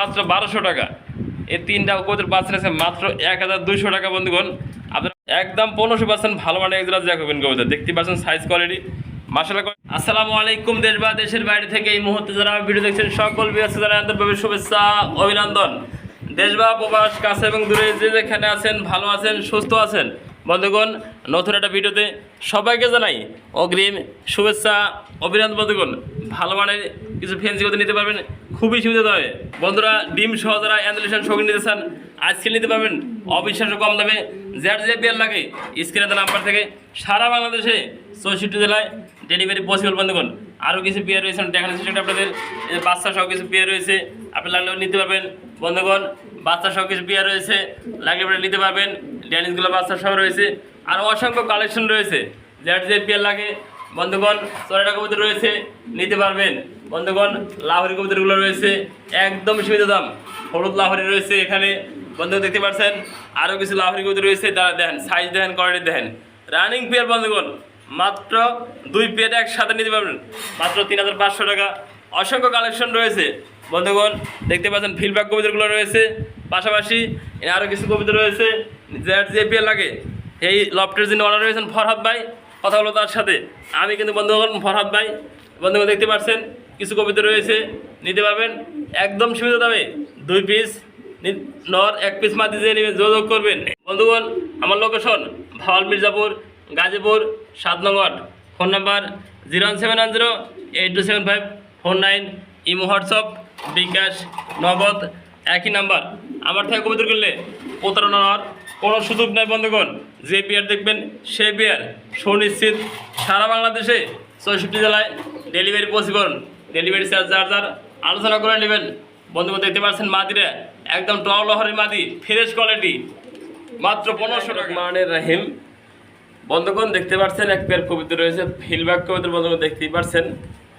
মাত্র বারোশো টাকা। এই তিনটা কবুতর পাচ্ছেন আছে মাত্র এক হাজার দুইশো টাকা, বন্ধুগণ। আপনার একদম পনেরোশো পার্সেন্ট ভালো মানে একজোড়া জ্যাকবিন দেখতে পাচ্ছেন সাইজ কোয়ালিটি মাসালা আসসালামু আলাইকুম দেশ বা দেশের বাইরে থেকে এই মুহূর্তে যারা ভিডিও দেখছেন, সকল বিয়াস যারা শুভেচ্ছা, অভিনন্দন। দেশ বা প্রবাস, কাছে এবং দূরে যে যেখানে আছেন, ভালো আছেন, সুস্থ আছেন বন্ধুগণ, নতুন একটা ভিডিওতে সবাইকে জানাই অগ্রিম শুভেচ্ছা। অভিনন্দন বন্ধুগণ, ভালো মানের কিছু ফেন্সি করতে নিতে পারবেন, খুবই সুবিধা হবে। বন্ধুরা, ডিম সহ যারা অ্যান্ডুলেশন শৌখিন নিতে চান আজকে নিতে পারবেন, অবিশ্বাস্য কম দামে। যার যে বিয়ার লাগে, স্ক্রিনে নাম্বার থেকে সারা বাংলাদেশে চৌষট্টি জেলায় ডেলিভারি পসিবল বন্ধুগণ। আরও কিছু বিয়ার রয়েছে দেখানোর চেষ্টা আপনাদের। বাচ্চা সহ কিছু বিয়ার রয়েছে, আপনি লাগলেও নিতে পারবেন। বন্ধুগণ, বাচ্চা সহ কিছু বিয়ার রয়েছে লাগলে নিতে পারবেন। ড্যানিসগুলো বাচ্চা সহ রয়েছে। আর অসংখ্য কালেকশন রয়েছে। যার যে বিয়ার লাগে, বন্ধুগণ চড়াটা কবুতর রয়েছে, নিতে পারবেন। বন্ধুগণ, লাহরি কবুতরগুলো রয়েছে, একদম সুবিধা দাম। হলুদ লাহরি রয়েছে এখানে। বন্ধু দেখতে পাচ্ছেন, আরও কিছু লাহরি কবুতর রয়েছে। তারা দেখেন সাইজ দেখেন কোয়ালিটি দেখেন। রানিং পেয়ার বন্ধুগণ, মাত্র দুই পেয়ার একসাথে নিতে পারবেন। মাত্র তিন হাজার পাঁচশো টাকা। অসংখ্য কালেকশন রয়েছে। বন্ধুগণ, দেখতে পাচ্ছেন ফিলব্যাক কবিতাগুলো রয়েছে। পাশাপাশি আরও কিছু কবিতা রয়েছে। যার যে পেয়ার লাগে এই লফটের যিনি অর্ডার রয়েছেন ফরহাদ ভাই, কথা হলো তার সাথে। আমি কিন্তু বন্ধুগণ, ফরহাদ ভাই, বন্ধুগণ দেখতে পাচ্ছেন, কিছু কবিতা রয়েছে, নিতে পারবেন। একদম সুবিধা দামে, দুই পিস নর, এক পিস মাটি দিয়ে নেবেন, যোগাযোগ করবেন। বন্ধুগণ, আমার লোকেশন ভাওয়াল মির্জাপুর, গাজীপুর, সাত নম্বর phone number zero one seven one zero eight two seven five four nine imo, WhatsApp, bKash, Nagad, একই নাম্বার আমার থেকে কবিতা করলে, প্রতারণা হওয়ার কোনো সুযোগ নাই, বন্ধুগণ। যে বিয়ার দেখবেন, সে বিয়ার সুনিশ্চিত সারা বাংলাদেশে চৌষট্টি জেলায় ডেলিভারি পসিবল ডেলিভারি চার্জ যার যার আলোচনা করে নেবেন, বন্ধুগণ দেখতে পাচ্ছেন মাদিরা একদম টল লহরের মাদি ফ্রেশ কোয়ালিটি মাত্র পনেরোশো টাকা। মানের রাহিম। বন্ধুগণ দেখতে পাচ্ছেন, এক পেয়ার কবিতা রয়েছে ফিলব্যাক কবিতর, বন্ধুগণ দেখতেই পাচ্ছেন।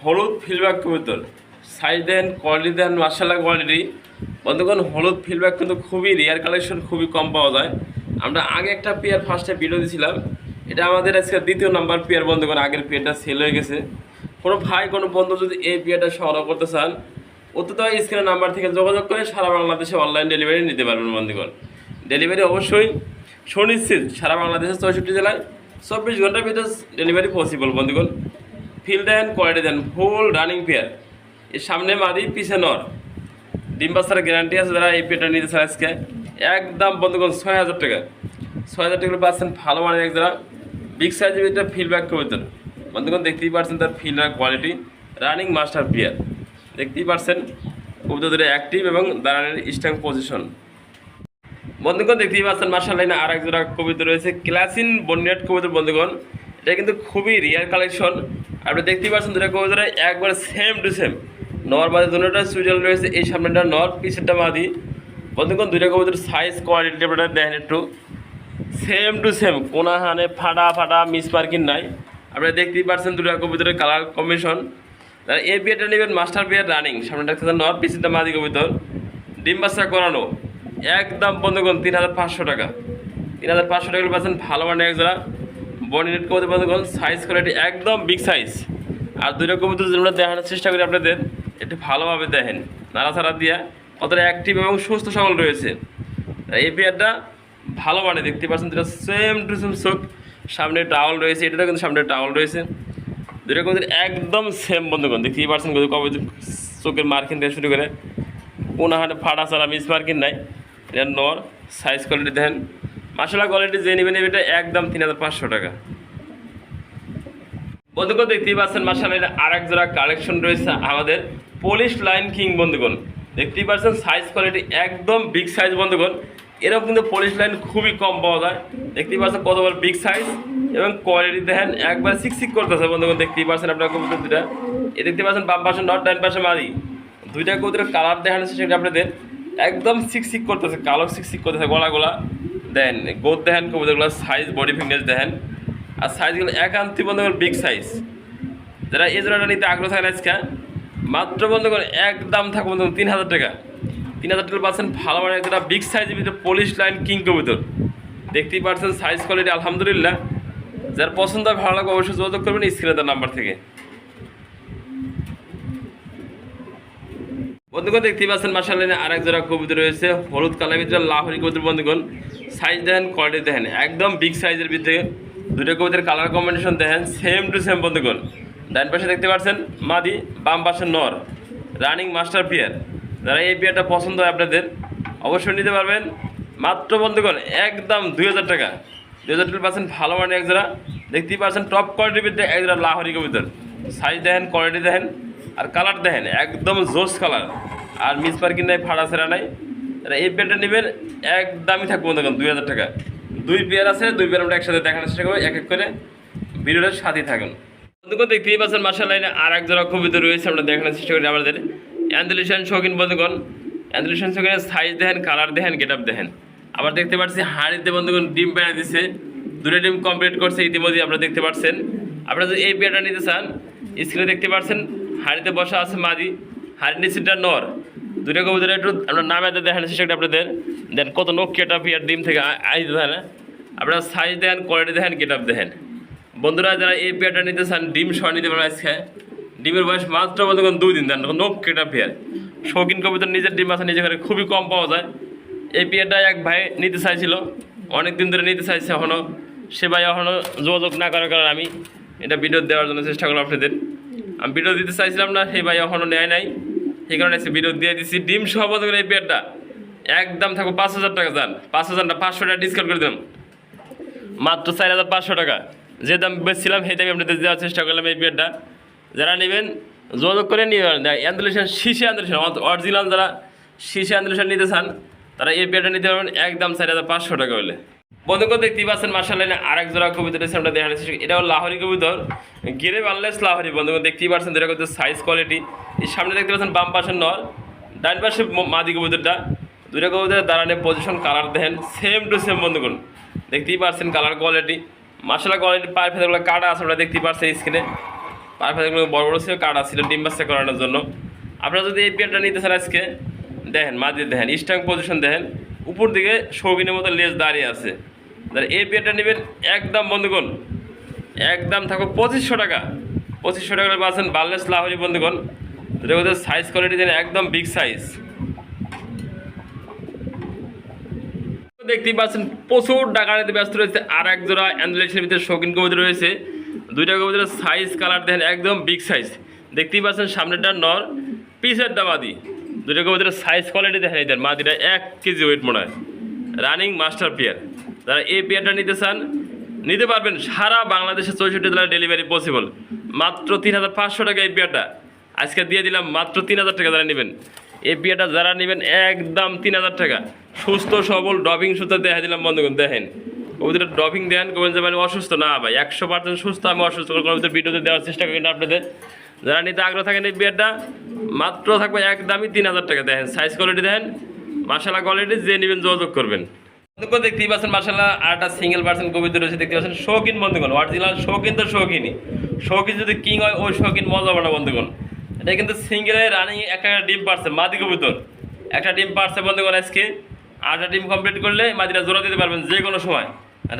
হলুদ ফিলব্যাক কবিতর। সাইজ দেন, কোয়ালিটি দেন মার্শাল্লাহ কোয়ালিটি। বন্ধুগণ, হলুদ ফিলব্যাক কিন্তু খুবই রেয়ার কালেকশন খুবই কম পাওয়া যায়। আমরা আগে একটা পেয়ার ফার্স্টে ভিডিও দিয়েছিলাম এটা আমাদের আজকে দ্বিতীয় নাম্বার পেয়ার বন্ধুগণ, আগের পেয়ারটা সেল হয়ে গেছে। কোনো ভাই, কোনো বন্ধু যদি এই পেয়ারটা সংগ্রহ করতে চান, অত্যন্ত স্ক্রিনের নাম্বার থেকে যোগাযোগ করে সারা বাংলাদেশে অনলাইন ডেলিভারি নিতে পারবেন, বন্ধুগণ। ডেলিভারি অবশ্যই সুনিশ্চিত, সারা বাংলাদেশের চৌষট্টি জেলায় চব্বিশ ঘণ্টার ভিতরে ডেলিভারি পসিবল বন্ধুগণ। Feel then quality then full running pair সামনে মাদি, পিছে নর। ডিম বাচ্চার গ্যারান্টি আছে যারা এই পেয়ারটা নিতে চায় আজকে। একদম বন্ধুগণ, ছয় হাজার টাকা। ছয় হাজার টাকা পাচ্ছেন ভালো মানের এক যারা বিগ সাইজের ভিতরে ফিডব্যাক কবিতর বন্ধুগণ, দেখতেই পারছেন তার ফিল আর কোয়ালিটি রানিং মাস্টার পেয়ার দেখতেই পাচ্ছেন কবিতা অ্যাক্টিভ এবং দাঁড়ানোর স্ট্যাং পজিশন বন্ধুগণ, দেখতেই পাচ্ছেন মার্শাল লাইনে আর এক জোড়া কবিতা রয়েছে, ক্লাসিন বন্যাট কবিতা বন্ধুগণ। এটা কিন্তু খুবই রিয়ার কালেকশন আপনি দেখতেই পাচ্ছেন দুটা কবিতা একবার সেম টু সেম নর মাদি দুটোটা সুইজাল রয়েছে, এই সামনেটা নর, পিছেরটা মাদি। বন্ধুগণ, দুইটা কবিতার সাইজ কোয়ালিটি আপনারা দেখেন একটু। সেম টু সেম কোনা হানে ফাটা ফাটা মিস মার্কিং নাই। আপনারা দেখতেই পাচ্ছেন দুটা কবিতার কালার কম্বিনেশন এই বিয়েটা নেবেন মাস্টার বিয়ের রানিং সামনে ডাক্তার নর পিছিয়ে মাদি কবিতর। ডিম বাচ্চা করানো, একদম বন্ধুগণ, তিন হাজার পাঁচশো টাকা। তিন হাজার পাঁচশো টাকা পাচ্ছেন ভালো মানে এক যারা বডিনেট কবিতা বন্ধুগণ সাইজ কোয়ালিটি একদম বিগ সাইজ আর দুইটা কবিতা যদি আমরা দেখানোর চেষ্টা করি আপনাদের। একটু ভালোভাবে দেখেন। নাড়াচাড়া দিয়া কতটা অ্যাক্টিভ এবং সুস্থ সবল রয়েছে। এই বিয়ারটা ভালো মানে দেখতে পাচ্ছেন যেটা সেম টু সেম চোখ সামনে টাওয়াল রয়েছে এটাতে কিন্তু সামনে টাওয়াল রয়েছে। দুটো কবিতা একদম সেম বন্ধুগণ, দেখতেই পাচ্ছেন কবে চোখের মার্কিন থেকে শুরু করে। কোনো হাটে ফাটা ছাড়া মিস মার্কিন নাই। এটা নর সাইজ কোয়ালিটি দেখেন। মশলা কোয়ালিটি যে নেবেন এটা একদম তিন হাজার পাঁচশো টাকা। বন্ধুগণ, দেখতেই পাচ্ছেন এটা আর এক জোড়া কালেকশন রয়েছে আমাদের পলিশ লাইন কিং বন্ধুগণ। দেখতেই পাচ্ছেন সাইজ কোয়ালিটি একদম বিগ সাইজ বন্ধুগণ। এরকম কিন্তু পলিশ লাইন খুবই কম পাওয়া যায়। দেখতেই পাচ্ছেন কত বড় বিগ সাইজ এবং কোয়ালিটি দেখেন একবার সিক সিক করতেছে, বন্ধুগণ। দেখতেই পাচ্ছেন আপনার কবুতর দুটা এ দেখতে পাচ্ছেন বাম পাশে নট, ডান পাশে মারি দুইটা কবুতরের কালার দেখানো সেটা আপনাদের। একদম সিক সিক করতেছে, কালো সিক সিক করতেছে গলা দেন গোদ দেখেন কবুতরগুলো সাইজ বডি ফিটনেস দেখেন। আর সাইজগুলো একান্তি বন্ধুগণ বিগ সাইজ যারা এই জোড়াটা নিতে আগ্রহ থাকেন আজকে, মাত্র বন্ধুগণ একদম থাকবে বন্ধুগণ তিন হাজার টাকা। তিন হাজার টাকা পাচ্ছেন ভালো মানে একটা বিগ সাইজের ভিতরে পলিশ লাইন কিং কবুতর। দেখতেই পাচ্ছেন সাইজ কোয়ালিটি আলহামদুলিল্লাহ। যার পছন্দ ভালো লাগবে অবশ্যই যোগাযোগ করবেন স্ক্রিনে তার নাম্বার থেকে। বন্ধুগণ, দেখতেই পাচ্ছেন মার্শাল লাইনে আরেক জোড়া কবিতা রয়েছে, হলুদ কালার ভিতরে লাহরি কবিতার বন্ধুগণ। সাইজ দেখেন কোয়ালিটি দেখেন, একদম বিগ সাইজের ভিতরে। দুটো কবিতার কালার কম্বিনেশন দেখেন সেম টু সেম বন্ধুগণ। ডান পাশে দেখতে পাচ্ছেন, মাদি, বাম পাশে নর। রানিং মাস্টার পিয়ার যারা এই পিয়ারটা পছন্দ হয় আপনাদের, অবশ্যই নিতে পারবেন। মাত্র বন্ধুগণ, একদম দুই হাজার টাকা। দুই হাজার টাকা পাচ্ছেন ভালো মানে এক দেখতেই পাচ্ছেন টপ কোয়ালিটির ভিতরে এক লাহরি কবিতার। সাইজ দেখেন কোয়ালিটি দেখেন, আর কালার দেখেন, একদম জোস কালার আর মিস পার্কিং নাই, ফাড়া ছেঁড়া নাই। এই পেয়ারটা নেবেন, একদমই থাকব দেখুন দুই হাজার টাকা। দুই পেয়ার আছে, দুই পেয়ার আমরা একসাথে দেখানোর চেষ্টা করব, এক এক করে ভিডিওটার সাথেই থাকুন। বন্ধুগণ, দেখতেই পাচ্ছেন মার্শাল লাইনে আর এক জোড়া রয়েছে, আমরা দেখানোর চেষ্টা করি আমাদের। অ্যান্ডুলেশন শৌখিন বন্ধুগণ অ্যান্ডুলেশন শৌখিনের সাইজ দেখেন কালার দেখেন গেট আপ দেখেন। আবার দেখতে পাচ্ছি হাঁড়িতে বন্ধুগণ ডিম পেড়ে দিচ্ছে দুটো ডিম কমপ্লিট করছে ইতিমধ্যে আপনারা দেখতে পাচ্ছেন। আপনারা যদি এই পেয়ারটা নিতে চান স্ক্রিনে দেখতে পাচ্ছেন, হাঁড়িতে বসা আছে মাদি, হাঁড়ির নিচেটা নর। দুটো কবুতর একটু আমরা নামে চেষ্টা করি আপনাদের। দেন কত নখ কেট আপ ইয়ার ডিম থেকে আই দেখেন আপনারা সাইজ দেখেন কোয়ালিটি দেখেন গেট আপ দেখেন। বন্ধুরা, যারা এই পেয়ারটা নিতে চান, ডিম সহ নিতে পারেন আজকে। ডিমের বয়স মাত্র বন্ধুগণ দুই দিন, দেন নখ কেটা পেয়ার শৌখিন কবিতার নিজের ডিম আছে নিজে ঘরে খুবই কম পাওয়া যায়। এই পেয়ারটা এক ভাই নিতে চাইছিল। অনেক দিন ধরে নিতে চাইছে এখনও সে ভাই এখনও যোগাযোগ না করার কারণে আমি এটা ভিডিও দেওয়ার জন্য চেষ্টা করলাম আপনাদের। আমি ভিডিও দিতে চাইছিলাম না, সেই ভাই এখনও নেয় নাই। সেই কারণে আজকে ভিডিও দিয়ে দিচ্ছি ডিম সহ বন্ধুগণ এই পেয়ারটা একদম থাকব পাঁচ হাজার টাকা যান পাঁচ হাজার না, পাঁচশো টাকা ডিসকাউন্ট করে দিলাম। মাত্র চার হাজার পাঁচশো টাকা। যে দাম বেচছিলাম, সেই দামে আপনাদের দেওয়ার চেষ্টা করলাম এই পেয়ারটা যারা নেবেন, যোগাযোগ করে নিয়ে অ্যান্ডুলেশন শীষে অ্যান্ডুলেশন অরিজিনাল যারা শীষে অ্যান্ডুলেশন নিতে চান, তারা এই পেয়ারটা নিতে পারবেন একদম চার হাজার পাঁচশো টাকা হলে। বন্ধুকে দেখতেই পাচ্ছেন মার্শাল লাইনে আরেক জোড়া কবিতা রয়েছে, আমরা চেষ্টা করি। এটাও লাহরি কবিতর, গিরে বানলেস লাহরি। বন্ধুকে দেখতেই পাচ্ছেন যেটা কবিতার সাইজ কোয়ালিটি এই সামনে দেখতে পাচ্ছেন, বাম পাশের নল, ডান পাশে মাদি কবিতাটা দুইটা কবিতার দাঁড়ানে পজিশন কালার দেখেন সেম টু সেম বন্ধুগণ। দেখতেই পাচ্ছেন কালার কোয়ালিটি মার্শাল কোয়ালিটি পায়ের ফেদাগুলো কাটা আছে আমরা দেখতেই পাচ্ছেন স্ক্রিনে পায়ের ফেদাগুলো বড় বড় ছিল, কাটা ছিল, ডিম বাচ্চা করানোর জন্য। আপনারা যদি এই পেয়ারটা নিতে চান আজকে, দেখেন মাদি দেখেন স্ট্রং পজিশন দেখেন। উপর দিকে শৌখিনের মতো লেজ দাঁড়িয়ে আছে। তাহলে এই পেয়ারটা নেবেন একদম, বন্ধুগণ, একদম থাকো পঁচিশশো টাকা। পঁচিশশো টাকা পাচ্ছেন বার্লেস লাহরি, বন্ধুগণ। যেটা সাইজ কোয়ালিটি দেন একদম বিগ সাইজ দেখতেই পাচ্ছেন, প্রচুর ডাকানিতে ব্যস্ত রয়েছে। আর এক জোড়া অ্যান্ডুলেশনের ভিতরে শৌখিন কবিতা রয়েছে। দুইটা কবিতার সাইজ কালার দেখেন একদম বিগ সাইজ দেখতেই পাচ্ছেন সামনেটা নর, পিসেরটা মাদি দুইটা কবিতার সাইজ কোয়ালিটি দেখেন এদের মাদিটা এক কেজি ওয়েট মনে হয়। রানিং মাস্টার পেয়ার যারা এই পেয়ারটা নিতে চান, নিতে পারবেন সারা বাংলাদেশে চৌষট্টি জেলায় ডেলিভারি পসিবল মাত্র তিন হাজার পাঁচশো টাকা এই পেয়ারটা আজকে দিয়ে দিলাম মাত্র তিন হাজার টাকা যারা নেবেন। এই পেয়ারটা যারা নেবেন, একদম তিন হাজার টাকা। সুস্থ, সবল ড্রপিং সুতো দেখা দিলাম, বন্ধুগণ, দেখেন। কবিতাটা ড্রপিং দেন কবেন যে মানে অসুস্থ। না ভাই, একশো পার্সেন্ট সুস্থ, আমি অসুস্থ। কবিতা ভিডিওতে দেওয়ার চেষ্টা করি আপনাদের। যারা নিতে আগ্রহ থাকেন এই পেয়ারটা মাত্র থাকবে এক একদমই তিন হাজার টাকা দেখেন। সাইজ কোয়ালিটি দেখেন মাসালা কোয়ালিটি যে নেবেন যোগাযোগ করবেন। বন্ধুগণ, দেখতেই পাচ্ছেন মার্শাল্লাহ আর একটা সিঙ্গেল পার্সেন্ট কবিতা রয়েছে, দেখতে পাচ্ছেন শৌখিন বন্ধুগণ অরিজিনাল শৌখিন তো শৌখিনই। শৌখিন যদি কিং হয়, ওই শৌখিন মজা হবে না বন্ধুগণ। এটা কিন্তু সিঙ্গেলে রানিং একটা ডিম পারছে, মাদি কবিতর। একটা ডিম পারছে বন্ধুগণ আজকে। আটটা ডিম কমপ্লিট করলে মাদিটা জোড়া দিতে পারবেন যে কোনো সময়।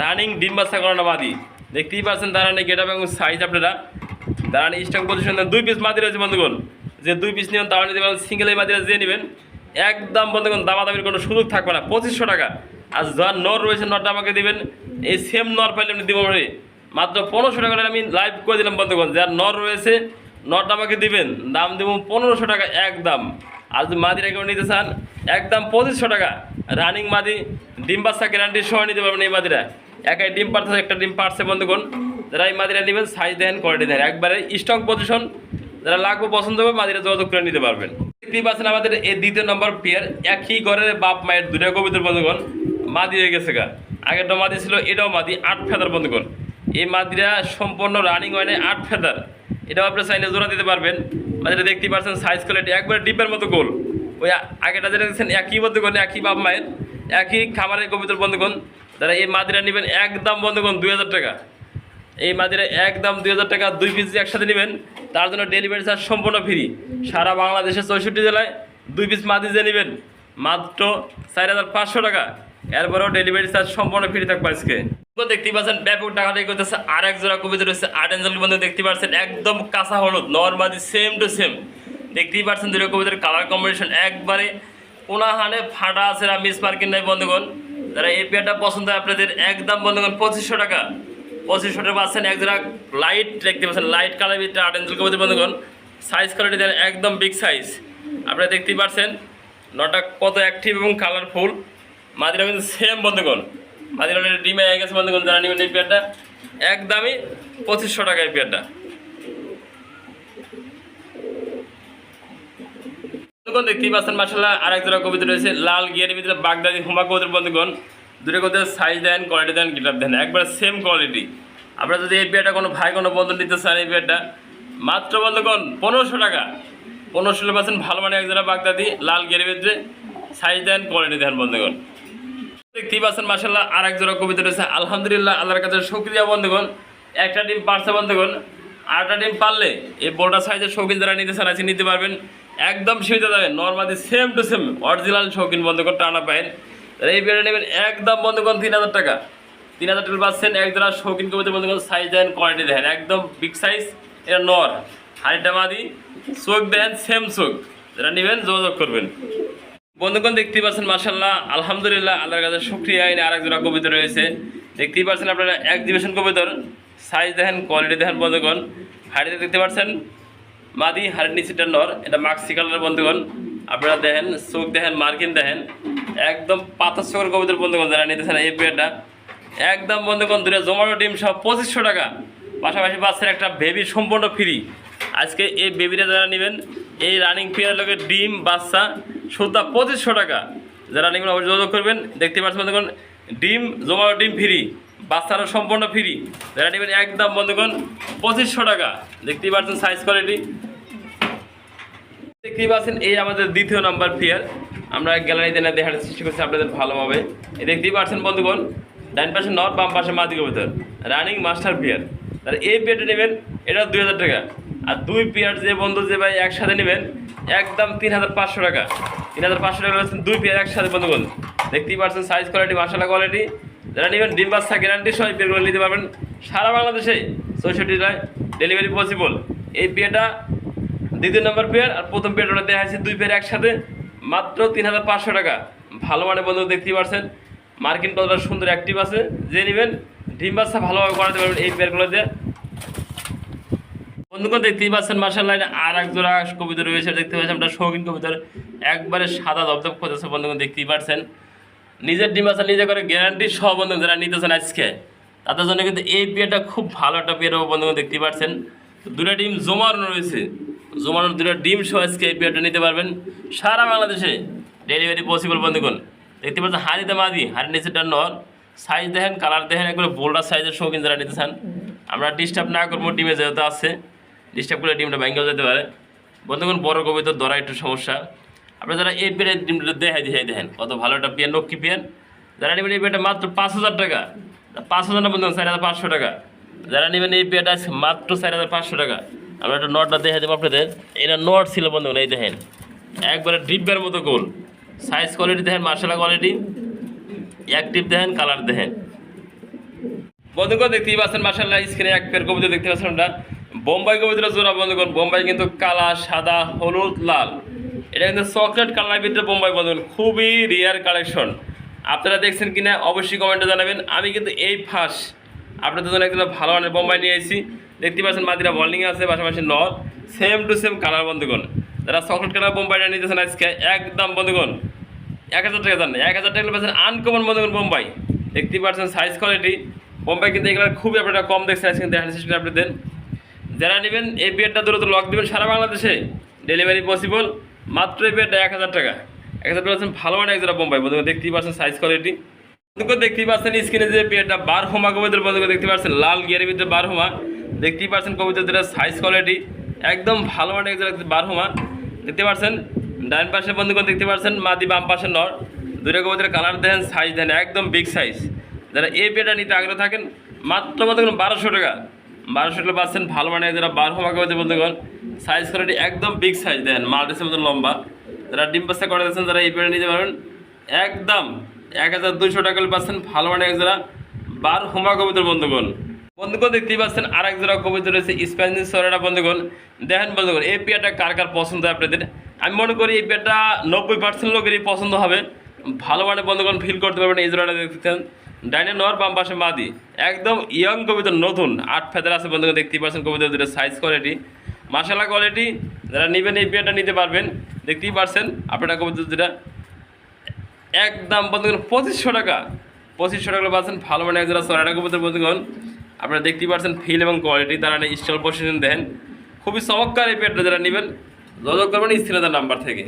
রানিং ডিম বাচ্চা করানো মাদি। দেখতেই পাচ্ছেন দাঁড়ানি গেট এবং সাইজ আপনারা। দাঁড়ানি স্ট্রং পজিশন দুই পিস মাদি রয়েছে বন্ধুগণ। যে দুই পিস নেবেন তারা নিতে পারবেন সিঙ্গেল এই মাদিরা নেবেন, একদম বন্ধুগণ, দামাদামির কোনো সুযোগ থাকবে না, পঁচিশশো টাকা। আর যার নর রয়েছে, নরটা আমাকে দিবেন, এই সেম নর পাইলে আপনি দিব মাত্র পনেরোশো টাকা আমি লাইভ করে দিলাম বন্ধুগণ, যার নর রয়েছে, নরটা আমাকে দিবেন, দাম দেবো পনেরোশো টাকা একদম। আর যদি মাদিরা কেউ নিতে চান, একদম পঁচিশশো টাকা। রানিং মাদি, ডিম বাচ্চা গ্যারান্টি সহ নিতে পারবেন এই মাদিরা একাই ডিম পারছে একটা ডিম পারছে বন্ধুগণ। যারা এই মাদিরা নেবেন সাইজ দেন কোয়ালিটি দেখেন একবারে স্টক পজিশন যারা লাগবে পছন্দ হবে, মাদিরা যোগাযোগ করে নিতে পারবেন। দেখতেই পাচ্ছেন আমাদের এই দ্বিতীয় নম্বর পেয়ার একই ঘরের বাপ মায়ের দুটা কবিতার বন্ধুগণ, মাদি হয়ে গেছে গা। আগেরটা মাদি ছিল, এটাও মাদি, আট ফেদার বন্ধুগণ। এই মাদিরা সম্পূর্ণ রানিং হয় নাই, আট ফেদার। এটাও আপনি চাইলে জোড়া দিতে পারবেন। মাদিরা দেখতেই পাচ্ছেন সাইজ কোয়ালিটি একবারে ডিপের মতো গোল। ওই আগেটা যেটা দেখছেন, একই বন্ধুগণ, একই বাপ মায়ের, একই খামারের কবিতার বন্ধুগণ। যারা এই মাদিরা নেবেন, একদম বন্ধুগণ, দুই হাজার টাকা। এই মাদিরা একদম দুই হাজার টাকা দুই পিস একসাথে নেবেন, তার জন্য ডেলিভারি চার্জ সম্পূর্ণ ফ্রি সারা বাংলাদেশের চৌষট্টি জেলায় দুই পিস মাদি যে নেবেন, মাত্র চার হাজার পাঁচশো টাকা। এরপরেও ডেলিভারি চার্জ সম্পূর্ণ ফ্রি থাকবে আজকে। তো দেখতেই পাচ্ছেন, ব্যাপক টাকা দিয়ে করতেছে আর এক জোড়া কবিতা রয়েছে আট এঞ্জেল। বন্ধু দেখতে পাচ্ছেন, একদম কাঁচা হলুদ নর্মাদি সেম টু সেম দেখতেই পাচ্ছেন, দুটো কবিতার কালার কম্বিনেশন একবারে কোনাহানে ফাটা আছে মিস মার্কিন নাই, বন্ধুগণ। যারা এই পেয়ারটা পছন্দ হয়, আপনাদের একদম, বন্ধুগণ, পঁচিশশো টাকা। পঁচিশশো টাকা পাচ্ছেন এক জোড়া লাইট দেখতে পাচ্ছেন লাইট কালার ভিতরে আট ইঞ্চি কবিতা বন্ধুগণ। সাইজ কোয়ালিটি দেন একদম বিগ সাইজ আপনারা দেখতেই পাচ্ছেন, নটা কত অ্যাক্টিভ এবং কালারফুল মাদিরা কিন্তু সেম বন্ধুগণ। মাদিরা ডিমে হয়ে গেছে বন্ধুগণ, যারা নেবেন এই পেয়ারটা একদমই পঁচিশশো টাকা এই পেয়ারটা দেখতেই পাচ্ছেন মাসাল্লাহ আর এক জোড়া কবিতা রয়েছে, লাল গিয়ারের ভিতরে বাগদাদি হুমা কবিতার বন্ধুগণ। দুটো কবিতার size then quality then guitar then, একবার সেম কোয়ালিটি আপনারা যদি এই বিয়েটা কোনো ভাই, কোনো বন্ধু নিতে চান এই বিয়েটা, মাত্র বন্ধুগণ পনেরোশো টাকা। পনেরোশো পাচ্ছেন ভালো মানে এক জোড়া বাগদাদি, লাল গিয়ারের ভিতরে সাইজ দেন কোয়ালিটি দেন বন্ধুগণ দেখতেই পাচ্ছেন মাসাল্লাহ আর এক জোড়া কবিতা রয়েছে, আলহামদুলিল্লাহ, আল্লাহর কাছে শুক্রিয়া বন্ধুগণ একটা ডিম পারছে বন্ধুগণ আটটা ডিম পারলে এই বোল্টা সাইজের শৌখিন যারা নিতে চান আছে নিতে পারবেন। একদম সীমিত দামে normally same to same original শৌখিন বন্ধুগণ টানা পাবেন তাহলে এই বিয়েটা নেবেন একদম বন্ধুগণ তিন হাজার টাকা। তিন হাজার টাকা পাচ্ছেন এক জোড়া শৌখিন কবিতা বন্ধুগণ সাইজ দেন কোয়ালিটি দেখেন একদম বিগ সাইজ এটা নর, হাড়িটা মাদি, চোখ দেখেন সেম চোখ। যারা নেবেন, যোগাযোগ করবেন। বন্ধুগণ দেখতেই পাচ্ছেন মাসাল্লাহ আলহামদুলিল্লাহ, আল্লাহর কাছে শুক্রিয়া আইনে আরেক জোড়া কবিতা রয়েছে। দেখতেই পাচ্ছেন আপনারা এক্সিবিশন কবিতার সাইজ দেখেন কোয়ালিটি দেখেন বন্ধুগণ হাড়িতে দেখতে পাচ্ছেন, মাদি, হাড়ির নিচেটা নর, এটা মাক্সি কালারের বন্ধুগণ আপনারা দেখেন, চোখ দেখেন, মার্কিন দেখেন। একদম পাতা চোখের কবিতার বন্ধুগণ যারা নিতেছেন এই পেয়ারটা একদম বন্ধুগণ দূরে জোমাটো ডিম সব পঁচিশশো টাকা। পাশাপাশি বাচ্চার একটা বেবি সম্পূর্ণ ফ্রি আজকে এই বেবিটা যারা নেবেন, এই রানিং পেয়ার লোকের ডিম, বাচ্চা সুদ্ধা পঁচিশশো টাকা। যারা নেবেন, অবশ্যই যোগাযোগ করবেন। দেখতে পাচ্ছেন বন্ধুগণ, ডিম জোমাটো ডিম ফ্রি বাচ্চারা সম্পূর্ণ ফ্রি যারা নেবেন, একদম বন্ধুগণ, পঁচিশশো টাকা। দেখতেই পাচ্ছেন সাইজ কোয়ালিটি দেখতেই পাচ্ছেন, এই আমাদের দ্বিতীয় নাম্বার পেয়ার আমরা গ্যালারিতে না দেখার চেষ্টা করছি আপনাদের ভালোভাবে। এই দেখতেই পাচ্ছেন বন্ধুগণ, ডান পাশে নর্থ বাম পাশে মাদিক ভিতর। রানিং মাস্টার পেয়ার তাহলে এই পেয়ারটা নেবেন, এটা দুই হাজার টাকা। আর দুই পেয়ার যে বন্ধু, যে ভাই একসাথে নেবেন, একদম তিন হাজার পাঁচশো টাকা। তিন হাজার পাঁচশো টাকা রয়েছেন দুই পেয়ার একসাথে, বন্ধুগণ। দেখতেই পাচ্ছেন সাইজ কোয়ালিটি মাসালা কোয়ালিটি যারা নেবেন, ডিম বাচ্চা গ্যারান্টি সহ এই নিতে পারবেন। সারা বাংলাদেশে চৌষট্টি জেলায় ডেলিভারি পসিবল এই পেয়ারটা দ্বিতীয় নম্বর পেয়ার আর প্রথম পেয়ার ওটা দেখা যাচ্ছে দুই পেয়ার একসাথে। মাত্র তিন হাজার পাঁচশো টাকা। ভালো মানে বন্ধু দেখতেই পারছেন। মার্কিন কতটা সুন্দর অ্যাক্টিভ আছে। যে নেবেন, ডিম বাচ্চা ভালোভাবে করাতে পারবেন এই পেয়ারগুলোতে। বন্ধুগণ, দেখতেই পাচ্ছেন লাইনে আর এক জোড়া কবিতা রয়েছে। দেখতে পাচ্ছেন আমরা শৌখিন কবিতার একবারে সাদা দপদপ করতেছে বন্ধুগণ, দেখতেই পাচ্ছেন নিজের ডিম বাচ্চা নিজে করে গ্যারান্টি সহ বন্ধু যারা নিতেছেন আজকে, তাদের জন্য কিন্তু এই পেয়ারটা খুব ভালো একটা হবে বন্ধুগণ, দেখতেই পাচ্ছেন দুটো ডিম জমানো রয়েছে। জমানোর দুটো ডিম সহ আজকে এই পেয়ারটা নিতে পারবেন। সারা বাংলাদেশে ডেলিভারি পসিবল বন্ধুগণ। দেখতে পাচ্ছেন, হাড়িতে মাদি, হাড়ির নিচেটা নর। সাইজ দেখেন কালার দেখেন, একবারে বোল্ডার সাইজের শৌখিন যারা নিতে চান। আমরা ডিস্টার্ব না করব, ডিমে যেহেতু আছে ডিস্টার্ব করলে ডিমটা ভেঙেও যেতে পারে। বন্ধুগণ, বড় কবিতার দরা একটু সমস্যা। আপনারা যারা এই পেয়ারের ডিমটা দেখাই দেখাই দেখেন কত ভালো একটা পেয়ার নক্কি পেয়ার যারা নেবেন এই পেয়ারটা মাত্র পাঁচ হাজার টাকা। পাঁচ হাজার না চার হাজার পাঁচশো টাকা। যারা নেবেন এই পেয়ারটা মাত্র চার হাজার পাঁচশো টাকা। আমরা একটা নটটা দেখে দেবো আপনাদের। এটা নট ছিল বন্ধুগণ, এই দেখেন। একবারে ডিব্বার মতো গোল। সাইজ কোয়ালিটি দেখেন মার্শাল কোয়ালিটি অ্যাক্টিভ দেখেন কালার দেখেন। বন্ধুগণ, দেখতেই পাচ্ছেন মার্শাল্লাহ স্ক্রিনে এক পেয়ার কবিতা দেখতে পাচ্ছেন আমরা। বোম্বাই কবিতা জোড়া বন্ধুগণ, বোম্বাই কিন্তু কালা, সাদা, হলুদ, লাল। এটা কিন্তু চকলেট কালার ভিতরে বোম্বাই বন্ধুগণ, খুবই রিয়ার কালেকশন আপনারা দেখছেন কিনা, অবশ্যই কমেন্টে জানাবেন। আমি কিন্তু এই ফাঁস আপনাদের জন্য একদম ভালো মানের বোম্বাই নিয়ে এসেছি। দেখতে পাচ্ছেন মাদিরা বলিং আছে, পাশাপাশি নর সেম টু সেম কালার বন্ধুগণ। যারা চকলেট কালার বোম্বাইটা নিতেছেন আজকে, একদম বন্ধুগণ, এক হাজার টাকা জান, এক হাজার টাকা পাচ্ছেন আনকমন বন্ধুগণ বোম্বাই। দেখতে পাচ্ছেন সাইজ কোয়ালিটি বোম্বাই কিন্তু এগুলো খুবই আপনারা কম দেখছেন, আজকে দেখার চেষ্টা আপনাদের। যারা নেবেন, এই বিয়েরটা দ্রুত লক দেবেন সারা বাংলাদেশে ডেলিভারি পসিবল মাত্র এই বিয়েরটা এক হাজার টাকা। এক হাজার টাকা পাচ্ছেন ভালো মানে এক জোড়া বোম্বাই, বন্ধুগণ, দেখতেই পাচ্ছেন সাইজ কোয়ালিটি বন্ধুকে দেখতেই পাচ্ছেন স্ক্রিনে যে বিয়েরটা বার হোমা কবিতার বন্ধুকে দেখতে পাচ্ছেন, লাল গিয়ারের ভিতরে বার হোমা। দেখতেই পাচ্ছেন কবিতার যেটা সাইজ কোয়ালিটি একদম ভালো মানে এক জোড়া বার হোমা দেখতে পারছেন? ডান পাশে বন্ধুগণ দেখতে পাচ্ছেন মাদি বাম পাশে নর। দুটো কবুতরের কালার দেন সাইজ দেন, একদম বিগ সাইজ যারা এই পেটা নিতে আগ্রহ থাকেন, মাত্র মাত্র বারোশো টাকা। বারোশো টাকা পাচ্ছেন ভালো মানে যারা বারো মাকে বলতে বন্ধুগণ সাইজ কোয়ালিটি একদম বিগ সাইজ দেন মাল্টিসের মতো লম্বা। যারা ডিম পাস্তা করে দিচ্ছেন, যারা এই পেটা নিতে পারবেন, একদম এক হাজার দুইশো টাকা পাচ্ছেন ভালো মানে যারা বার হোমা কবিতার বন্ধুগণ বন্ধুগণ, দেখতেই পাচ্ছেন আর এক জোড়া কবিতা রয়েছে স্প্যানিশ সরেটা বন্ধুগণ। দেখেন বন্ধুগণ, এই পেয়ারটা কার কার পছন্দ আপনাদের? আমি মনে করি এই পেয়ারটা নব্বই পার্সেন্ট লোকেরই পছন্দ হবে। ভালো মানে বন্ধুগণ ফিল করতে পারবেন এই জোড়াটা দেখতেছেন। ডাইনে নর, বাম পাশে মাদি। একদম ইয়ং কবিতা নতুন, আট ফেদার আছে বন্ধুগণ, দেখতেই পাচ্ছেন কবিতা দুটো সাইজ কোয়ালিটি মাসালা কোয়ালিটি যারা নেবেন এই পেয়ারটা নিতে পারবেন। দেখতেই পারছেন আপনারা কবিতা দুটা একদম বন্ধুগণ, পঁচিশশো টাকা। পঁচিশশো টাকা পাচ্ছেন ভালো মানে একজোড়া সরাটা কবুতর বন্ধুগণ। আপনারা দেখতেই পাচ্ছেন ফিল এবং কোয়ালিটি তারা স্টল পজিশন দেন। খুবই চমৎকার এই পেটটা যারা নেবেন, যোগাযোগ করবেন স্ক্রিনে নাম্বার থেকে।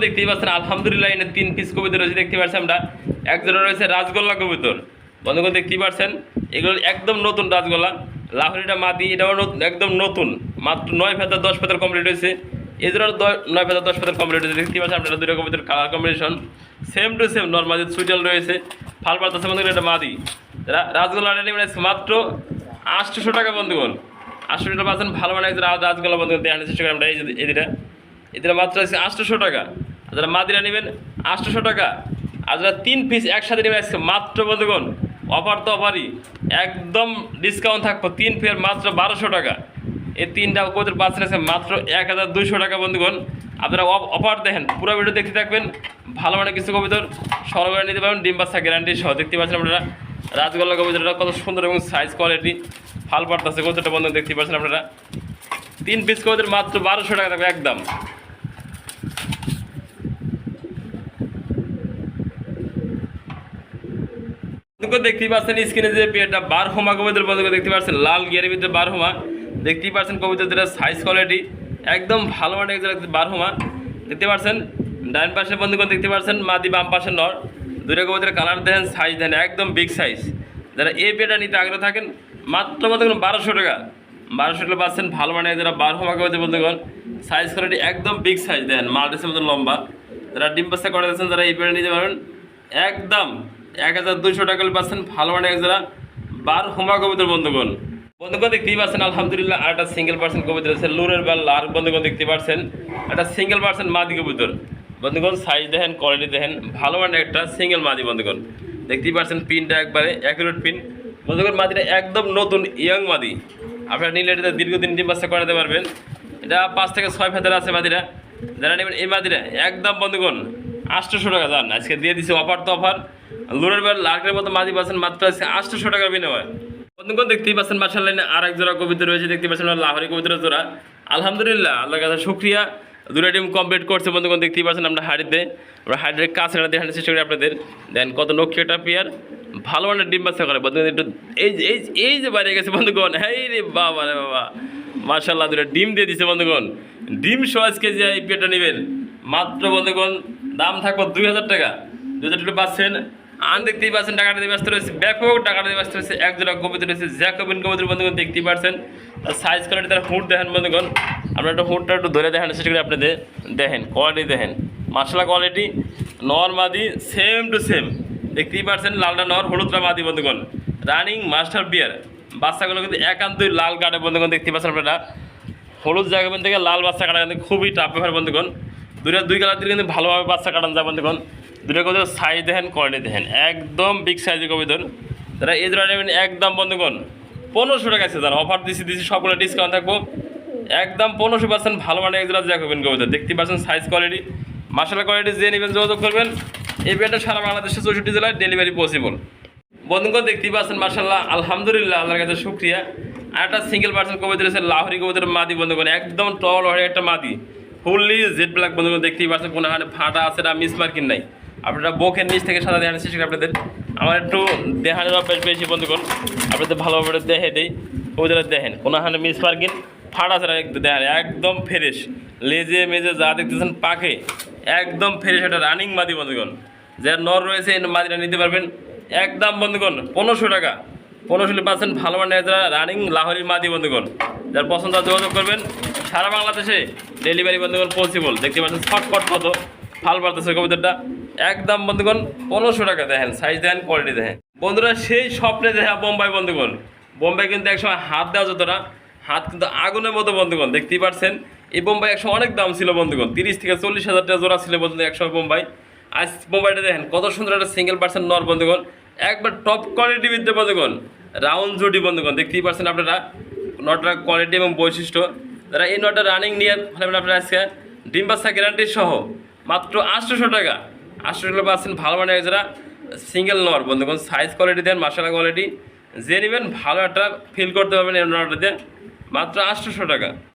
দেখতেই পাচ্ছেন, আলহামদুলিল্লাহ এনে তিন পিস কবিতর রয়েছে, দেখতে পাচ্ছি আমরা। একজোড়া রয়েছে রাজগোল্লা কবিতর। বন্ধুগণ, দেখতেই পাচ্ছেন, এগুলো একদম নতুন রাজগোল্লা লাহরিটা মাদি, এটাও একদম নতুন। মাত্র নয় ফেতার দশ ফেতার কমপ্লিট হয়েছে। দ- নয় ফেতার দশ ফেতার কমপ্লিট হয়েছে। দেখতে পাচ্ছেন আপনারা দুটো কবিতর colour combination same to same normal সুইটাল রয়েছে, ফাল পাতাছে বন্ধুগণ, এটা মাদি। রাজগোল্লা নেবেন মাত্র আটশোশো টাকা বন্ধুগণ। আটশো টাকা পাচ্ছেন, ভালো মানে রাজগোল্লা বন্ধুগণ দেখানোর চেষ্টা করি আমরা এই যে- এদের মাত্র আছে আটশোশো টাকা। আর যারা মাদিরা নেবেন আটশোশো টাকা। আর যারা তিন পিস একসাথে নেবেন আজকে মাত্র বন্ধুগণ, অফার তো অফারই। একদম ডিসকাউন্ট থাকব, তিন পেয়ার মাত্র বারোশো টাকা। এই তিনটা কবুতর পাচ্ছেন আছে মাত্র এক হাজার দুইশো টাকা বন্ধুগণ। আপনারা অফ- অফার দেখেন, পুরো ভিডিও দেখতে থাকবেন। ভালো মানে কিছু কবুতর, সরবরাহ নিতে পারবেন, ডিম বাচ্চা গ্যারান্টি সহ। দেখতে পাচ্ছেন আপনারা রাজগোল্লা কবুতরটা কত সুন্দর এবং সাইজ কোয়ালিটি ফাল পাড়তেছে কবুতরটা বন্ধু দেখতে পাচ্ছেন আপনারা। তিন পিস কবুতর মাত্র বারোশো টাকা থাকবে একদম। দেখতেই পাচ্ছেন স্ক্রিনে যে পেয়ারটা বার হোমা কবিতার বন্ধুকে দেখতে পাচ্ছেন লাল গিয়ারের ভিতরে বার হোমা দেখতেই পাচ্ছেন কবিতার যেটা সাইজ কোয়ালিটি একদম ভালো মানে বার হোমা দেখতে পাচ্ছেন ডান পাশে বন্ধুকে দেখতে পাচ্ছেন মাদি বাম পাশে নর। দুইটা কবিতার কালার দেন সাইজ দেন, একদম বিগ সাইজ যারা এই পেয়ারটা নিতে আগ্রহ থাকেন, মাত্র মাত্র বারোশো টাকা। বারোশো টাকা পাচ্ছেন ভালো মানে যারা বার হোমা কবিতা বন্ধুগণ সাইজ কোয়ালিটি একদম বিগ সাইজ দেন, মাল্টিসের মতো লম্বা। যারা ডিম পাস্তা করে দিচ্ছেন যারা এই পেয়ারটা নিতে পারবেন, একদম এক হাজার দুইশো টাকা পাচ্ছেন ভালো মানে যারা বার হোমা কবিতার বন্ধুগণ। বন্ধুগণ দেখতেই পাচ্ছেন, আলহামদুলিল্লাহ আর একটা সিঙ্গেল পার্সেন্ট কবিতা আছে, লুরের বা লার বন্ধুগণ দেখতে পাচ্ছেন, একটা সিঙ্গেল পার্সেন্ট মাদি কবিতর। বন্ধুগণ সাইজ দেখেন কোয়ালিটি দেখেন, ভালো মানে একটা সিঙ্গেল মাদি বন্ধুগণ। দেখতেই পাচ্ছেন পিনটা একবারে অ্যাকুরেট পিন বন্ধুগণ, মাদিটা একদম নতুন ইয়ং মাদি। আপনারা নিলে এটাতে দীর্ঘদিন ডিম বাচ্চা করাতে পারবেন। এটা পাঁচ থেকে ছয় ফেতার আছে মাদিরা যারা নেবেন এই মাদিরা একদম বন্ধুগণ, আটশোশো টাকা যান আজকে দিয়ে দিছি অফার তো অফার লোনের বার লাখের মতো মাদি পাচ্ছেন, মাত্র আজকে আটশোশো টাকার বিনিময়। বন্ধুগণ, দেখতেই পাচ্ছেন মার্শাল লাইনে আর এক জোড়া কবিতা রয়েছে দেখতে পাচ্ছেন, লাহরি কবিতার জোড়া। আলহামদুলিল্লাহ আল্লাহ কাছে শুক্রিয়া। দুটো টিম কমপ্লিট করছে বন্ধুগণ, দেখতেই পাচ্ছেন আমরা হাড়িতে আমরা হাড়ির কাছে দেখানোর চেষ্টা করি আপনাদের। দেন কত একটা পেয়ার ভালো মানের ডিম বাচ্চা করে। বন্ধুগণ, একটু এই যে- এই এই যে বাইরে গেছে বন্ধুগণ। এই রে বাবা রে বাবা। মার্শাল্লাহ দুটো ডিম দিয়ে দিচ্ছে বন্ধুগণ। ডিম সোয়াজ কেজি এই পেয়ারটা নেবেন, মাত্র বন্ধুগণ, দাম থাকব দুই হাজার টাকা। দু হাজার টাকা পাচ্ছেন। আন দেখতেই পাচ্ছেন, টাকাটা দিয়ে ব্যস্ত রয়েছে। ব্যাপক টাকাটা দিয়ে ব্যস্ত রয়েছে। এক জোড়া কবিতা রয়েছে জ্যাকবিন কবিতার বন্ধুগণ, দেখতেই পাচ্ছেন। তার সাইজ কোয়ালিটি তার হুড দেখেন বন্ধুগণ। আপনার একটা হুডটা একটু ধরে দেখেন চেষ্টা করি আপনাদের দেখেন কোয়ালিটি দেখেন। মার্শাল কোয়ালিটি নর মাদি সেম টু সেম দেখতেই পারছেন লালটা নর, হলুদটা মাদি, বন্ধুগণ। রানিং মাস্টার বিয়ার বাচ্চাগুলো কিন্তু একান্তই লাল কাটে বন্ধুগণ দেখতে পাচ্ছেন আপনারা। হলুদ জায়গাবেন থেকে লাল বাচ্চা কাটা কিন্তু খুবই টাফ ব্যাপার, বন্ধুগণ। দুইটা দুই কালার দিয়ে কিন্তু ভালোভাবে বাচ্চা কাটান যায়, বন্ধুগণ। দুটো কবিতর সাইজ দেখেন কোয়ালিটি দেখেন। একদম বিগ সাইজের কবিতর। তারা এই ধরনের একদম, বন্ধুগণ, পনেরোশো টাকা আছে যারা অফার দিছি দিছি, সবগুলো ডিসকাউন্ট থাকব। একদম পনেরোশো পার্সেন্ট ভালো মানে একজোড়া জাকবেন কবিতর দেখতে পাচ্ছেন সাইজ কোয়ালিটি মার্শাল কোয়ালিটি যে নেবেন যোগাযোগ করবেন। এই ব্যান্ডটা সারা বাংলাদেশের চৌষট্টি জেলায় ডেলিভারি পসিবল বন্ধুগণ, দেখতেই পাচ্ছেন মার্শাল্লাহ আলহামদুলিল্লাহ, আল্লাহর কাছে শুক্রিয়া। আর একটা সিঙ্গেল পার্সন কবিতা রয়েছে লাহরি কবিতার মাদি, বন্ধুগণ, একদম টল হয়ে একটা মাদি। ফুললি জেড ব্ল্যাক বন্ধুগণ, দেখতেই পাচ্ছেন, কোনো হানে ফাটা আছে না মিস মার্কিন নাই। আপনারা বকের নিচ থেকে সাদা দেখানোর চেষ্টা আপনাদের। আমার একটু দেখানোর অভ্যাস বেশি, বন্ধুগণ। আপনাদের ভালোভাবে দেখে দেই কবিতাটা দেখেন, কোনো হানে মিস মার্কিন ফাটা ছাড়া একদম দেখেন একদম ফ্রেশ। লেজে মেজে যা দেখতেছেন পাখে একদম ফ্রেশ একটা রানিং মাদি বন্ধুগণ। যার নর রয়েছে মাদিটা নিতে পারবেন। একদম বন্ধুগণ, পনেরোশো টাকা। পনেরোশো পার্সেন্ট ভালো মানের যারা রানিং লাহোরি মাদি বন্ধুগণ। যার পছন্দ যোগাযোগ করবেন। সারা বাংলাদেশে ডেলিভারি বন্ধুগণ পসিবল দেখতে পাচ্ছেন শর্টকট কত ফাল পারতেছে কবিতাটা একদম বন্ধুগণ, পনেরোশো টাকা দেখেন সাইজ দেখেন কোয়ালিটি দেখেন। বন্ধুরা, সেই স্বপ্নে দেখা বোম্বাই বন্ধুগণ। বোম্বাই কিন্তু একসময় হাত দেওয়া যেত না। হাত কিন্তু আগুনের মতো বন্ধুগণ, দেখতেই পারছেন? এই বোম্বাই একসময় অনেক দাম ছিল বন্ধুগণ, তিরিশ থেকে চল্লিশ হাজার টাকা জোড়া ছিল বন্ধু একসময় বোম্বাই। আজ বোম্বাইটা দেখেন, কত সুন্দর একটা সিঙ্গেল পার্সেন্ট নর বন্ধুগণ, একবার টপ কোয়ালিটি বিদ্যে বন্ধুগণ, রাউন্ড জুটি বন্ধুগণ, দেখতেই পারছেন আপনারা, নটার কোয়ালিটি এবং বৈশিষ্ট্য। যারা এই নটা রানিং নিয়ে ফেলবেন আপনারা আজকে ডিম বাচ্চা গ্যারান্টি সহ মাত্র আটশোশো টাকা আটশো টাকা পাচ্ছেন ভালো মানে যারা সিঙ্গেল নর বন্ধুগণ সাইজ কোয়ালিটি দেন মাসালা কোয়ালিটি যে নেবেন ভালো একটা ফিল করতে পারবেন এই নটাতে মাত্র আটশোশো টাকা।